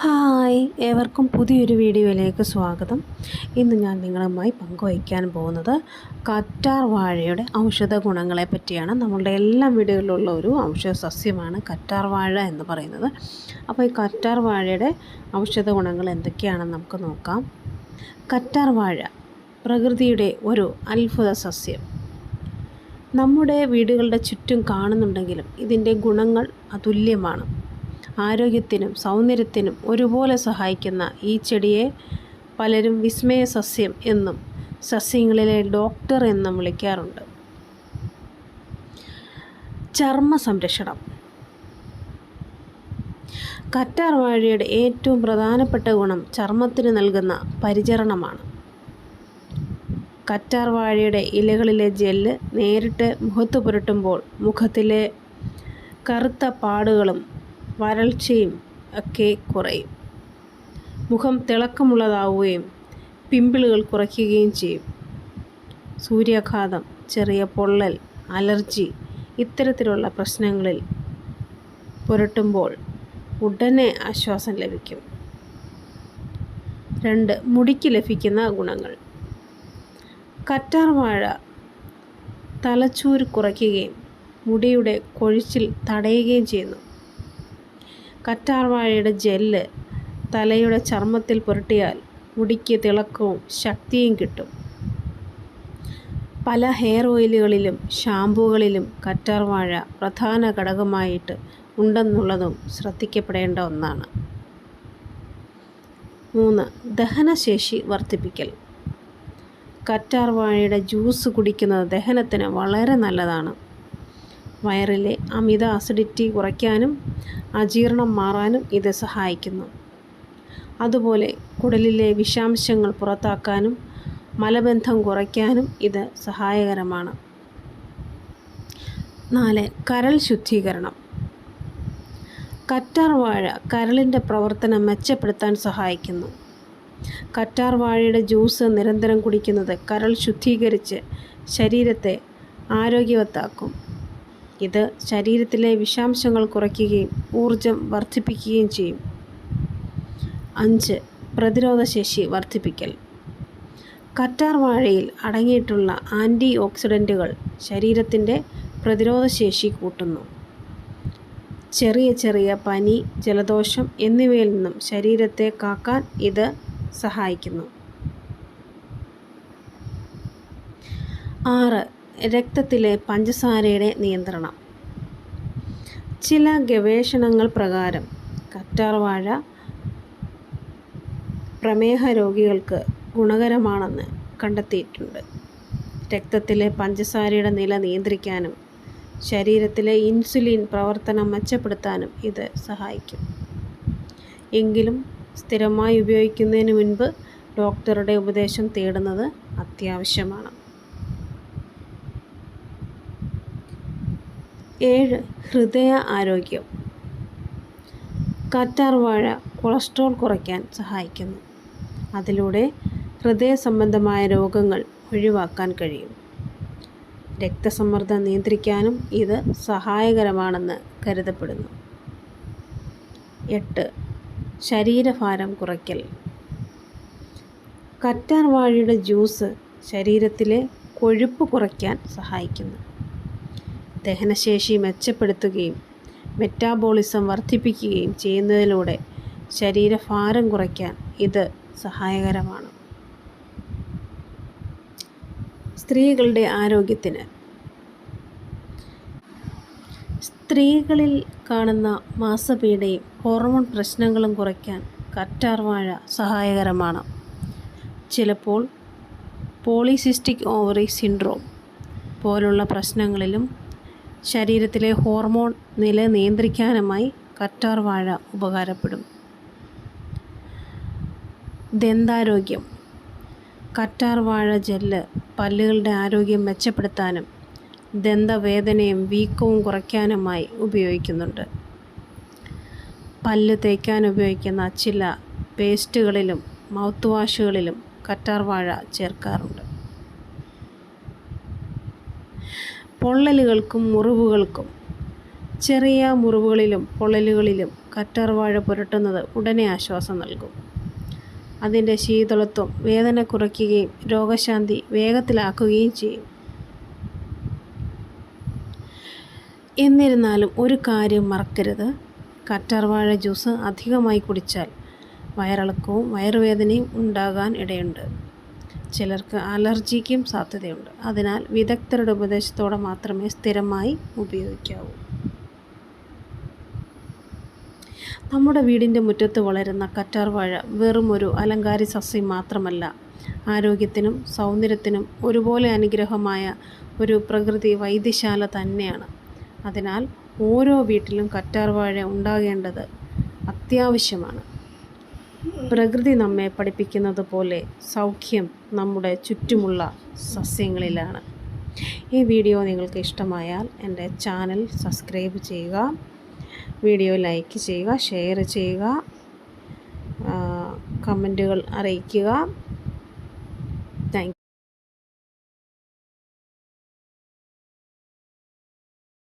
Hi ഏവർക്കും പുതിയൊരു വീഡിയോയിലേക്ക് സ്വാഗതം. ഇന്ന് ഞാൻ നിങ്ങളുമായി പങ്കുവയ്ക്കാൻ പോകുന്നത് കറ്റാർ വാഴയുടെ ഔഷധ ഗുണങ്ങളെ പറ്റിയാണ്. നമ്മളുടെ എല്ലാ വീടുകളിലുള്ള ഒരു ഔഷധ സസ്യമാണ് കറ്റാർ വാഴ എന്ന് പറയുന്നത്. അപ്പോൾ ഈ കറ്റാർ വാഴയുടെ ഔഷധ ഗുണങ്ങൾ എന്തൊക്കെയാണെന്ന് നമുക്ക് നോക്കാം. കറ്റാർ വാഴ പ്രകൃതിയുടെ ഒരു അത്ഭുത സസ്യം. നമ്മുടെ വീടുകളുടെ ചുറ്റും കാണുന്നുണ്ടെങ്കിലും ഇതിന്റെ ഗുണങ്ങൾ അതുല്യമാണ്. ആരോഗ്യത്തിനും സൗന്ദര്യത്തിനും ഒരുപോലെ സഹായിക്കുന്ന ഈ ചെടിയെ പലരും വിസ്മയ സസ്യം എന്നും സസ്യങ്ങളിലെ ഡോക്ടർ എന്നും വിളിക്കാറുണ്ട്. ചർമ്മ സംരക്ഷണം. കറ്റാർ വാഴയുടെ ഏറ്റവും പ്രധാനപ്പെട്ട ഗുണം ചർമ്മത്തിന് നൽകുന്ന പരിചരണമാണ്. കറ്റാർ വാഴയുടെ ഇലകളിലെ ജെല്ല് നേരിട്ട് മുഖത്ത് പുരട്ടുമ്പോൾ മുഖത്തിലെ കറുത്ത പാടുകളും വരൾച്ചയും ഒക്കെ കുറയും. മുഖം തിളക്കമുള്ളതാവുകയും പിമ്പിളുകൾ കുറയ്ക്കുകയും ചെയ്യും. സൂര്യാഘാതം ചെറിയ പൊള്ളൽ അലർജി ഇത്തരത്തിലുള്ള പ്രശ്നങ്ങളിൽ പുരട്ടുമ്പോൾ ഉടനെ ആശ്വാസം ലഭിക്കും. രണ്ട് മുടിക്ക് ലഭിക്കുന്ന ഗുണങ്ങൾ. കറ്റാർവാഴ തലച്ചൂര് കുറയ്ക്കുകയും മുടിയുടെ കൊഴിച്ചിൽ തടയുകയും ചെയ്യുന്നു. കറ്റാർ വാഴയുടെ ജെല്ല് തലയുടെ ചർമ്മത്തിൽ പുരട്ടിയാൽ മുടിക്ക് തിളക്കവും ശക്തിയും കിട്ടും. പല ഹെയർ ഓയിലുകളിലും ഷാമ്പുകളിലും കറ്റാർവാഴ പ്രധാന ഘടകമായിട്ട് ഉണ്ടെന്നുള്ളതും ശ്രദ്ധിക്കപ്പെടേണ്ട ഒന്നാണ്. മൂന്ന് ദഹനശേഷി വർദ്ധിപ്പിക്കൽ. കറ്റാർവാഴയുടെ ജ്യൂസ് കുടിക്കുന്നത് ദഹനത്തിന് വളരെ നല്ലതാണ്. വയറിലെ അമിത അസിഡിറ്റി കുറയ്ക്കാനും അജീർണം മാറാനും ഇത് സഹായിക്കുന്നു. അതുപോലെ കുടലിലെ വിഷാംശങ്ങൾ പുറത്താക്കാനും മലബന്ധം കുറയ്ക്കാനും ഇത് സഹായകരമാണ്. നാല് കരൾ ശുദ്ധീകരണം. കറ്റാർ വാഴ കരളിന്റെ പ്രവർത്തനം മെച്ചപ്പെടുത്താൻ സഹായിക്കുന്നു. കറ്റാർ വാഴയുടെ ജ്യൂസ് നിരന്തരം കുടിക്കുന്നത് കരൾ ശുദ്ധീകരിച്ച് ശരീരത്തെ ആരോഗ്യവത്താക്കും. ഇത് ശരീരത്തിലെ വിഷാംശങ്ങൾ കുറയ്ക്കുകയും ഊർജം വർദ്ധിപ്പിക്കുകയും ചെയ്യും. അഞ്ച്. പ്രതിരോധശേഷി വർദ്ധിപ്പിക്കൽ. കറ്റാർ വാഴയിൽ അടങ്ങിയിട്ടുള്ള ആന്റി ഓക്സിഡന്റുകൾ ശരീരത്തിന്റെ പ്രതിരോധശേഷി കൂട്ടുന്നു. ചെറിയ ചെറിയ പനി ജലദോഷം എന്നിവയിൽ നിന്നും ശരീരത്തെ കാക്കാൻ ഇത് സഹായിക്കുന്നു. ആറ്. രക്തത്തിലെ പഞ്ചസാരയുടെ നിയന്ത്രണം. ചില ഗവേഷണങ്ങൾ പ്രകാരം കറ്റാർവാഴ പ്രമേഹ രോഗികൾക്ക് ഗുണകരമാണെന്ന് കണ്ടെത്തിയിട്ടുണ്ട്. രക്തത്തിലെ പഞ്ചസാരയുടെ നില നിയന്ത്രിക്കാനും ശരീരത്തിലെ ഇൻസുലിൻ പ്രവർത്തനം മെച്ചപ്പെടുത്താനും ഇത് സഹായിക്കും. എങ്കിലും സ്ഥിരമായി ഉപയോഗിക്കുന്നതിന് മുൻപ് ഡോക്ടറുടെ ഉപദേശം തേടുന്നത് അത്യാവശ്യമാണ്. ഏഴ് ഹൃദയ ആരോഗ്യം. കറ്റാർ വാഴ കൊളസ്ട്രോൾ കുറയ്ക്കാൻ സഹായിക്കുന്നു. അതിലൂടെ ഹൃദയ സംബന്ധമായ രോഗങ്ങൾ ഒഴിവാക്കാൻ കഴിയും. രക്തസമ്മർദ്ദം നിയന്ത്രിക്കാനും ഇത് സഹായകരമാണെന്ന് കരുതപ്പെടുന്നു. എട്ട് ശരീരഭാരം കുറയ്ക്കൽ. കറ്റാർവാഴയുടെ ജ്യൂസ് ശരീരത്തിലെ കൊഴുപ്പ് കുറയ്ക്കാൻ സഹായിക്കുന്നു. ദഹനശേഷി മെച്ചപ്പെടുത്തുകയും മെറ്റാബോളിസം വർദ്ധിപ്പിക്കുകയും ചെയ്യുന്നതിലൂടെ ശരീരഭാരം കുറയ്ക്കാൻ ഇത് സഹായകരമാണ്. സ്ത്രീകളുടെ ആരോഗ്യത്തിന്. സ്ത്രീകളിൽ കാണുന്ന മാസപീഡയും ഹോർമോൺ പ്രശ്നങ്ങളും കുറയ്ക്കാൻ കറ്റാർവാഴ സഹായകരമാണ്. ചിലപ്പോൾ പോളിസിസ്റ്റിക് ഓവറി സിൻഡ്രോം പോലുള്ള പ്രശ്നങ്ങളിലും ശരീരത്തിലെ ഹോർമോൺ നില നിയന്ത്രിക്കാനുമായി കറ്റാർ വാഴ ഉപകാരപ്പെടും. ദന്താരോഗ്യം. കറ്റാർ വാഴ ജെല്ല് പല്ലുകളുടെ ആരോഗ്യം മെച്ചപ്പെടുത്താനും ദന്തവേദനയും വീക്കവും കുറയ്ക്കാനുമായി ഉപയോഗിക്കുന്നുണ്ട്. പല്ല് തേക്കാൻ ഉപയോഗിക്കുന്ന ചില പേസ്റ്റുകളിലും മൗത്ത് വാഷുകളിലും കറ്റാർ വാഴ ചേർക്കാറുണ്ട്. പൊള്ളലുകൾക്കും മുറിവുകൾക്കും ചെറിയ മുറിവുകളിലും പൊള്ളലുകളിലും കറ്റാർവാഴ പുരട്ടുന്നത് ഉടനെ ആശ്വാസം നൽകും. അതിന്റെ ശീതളത്വം വേദന കുറയ്ക്കുകയും രോഗശാന്തി വേഗത്തിലാക്കുകയും ചെയ്യും. എന്നിരുന്നാലും ഒരു കാര്യം മറക്കരുത്. കറ്റാർവാഴ ജ്യൂസ് അധികമായി കുടിച്ചാൽ വയറിളക്കവും വയറുവേദനയും ഉണ്ടാകാൻ ഇടയുണ്ട്. ചിലർക്ക് അലർജിക്കും സാധ്യതയുണ്ട്. അതിനാൽ വിദഗ്ധരുടെ ഉപദേശത്തോടെ മാത്രമേ സ്ഥിരമായി ഉപയോഗിക്കാവൂ. നമ്മുടെ വീടിന്റെ മുറ്റത്ത് വളരുന്ന കറ്റാർവാഴ വെറും ഒരു അലങ്കാരി സസ്യം മാത്രമല്ല ആരോഗ്യത്തിനും സൗന്ദര്യത്തിനും ഒരുപോലെ അനുഗ്രഹമായ ഒരു പ്രകൃതി വൈദ്യശാല തന്നെയാണ്. അതിനാൽ ഓരോ വീട്ടിലും കറ്റാർവാഴ ഉണ്ടാകേണ്ടത് അത്യാവശ്യമാണ്. പ്രകൃതി നമ്മെ പഠിപ്പിക്കുന്നത് പോലെ സൗഖ്യം നമ്മുടെ ചുറ്റുമുള്ള സസ്യങ്ങളിലാണ്. ഈ വീഡിയോ നിങ്ങൾക്ക് ഇഷ്ടമായാൽ എന്റെ ചാനൽ സബ്സ്ക്രൈബ് ചെയ്യുക വീഡിയോ ലൈക്ക് ചെയ്യുക ഷെയർ ചെയ്യുക കമന്റുകൾ അറിയിക്കുക.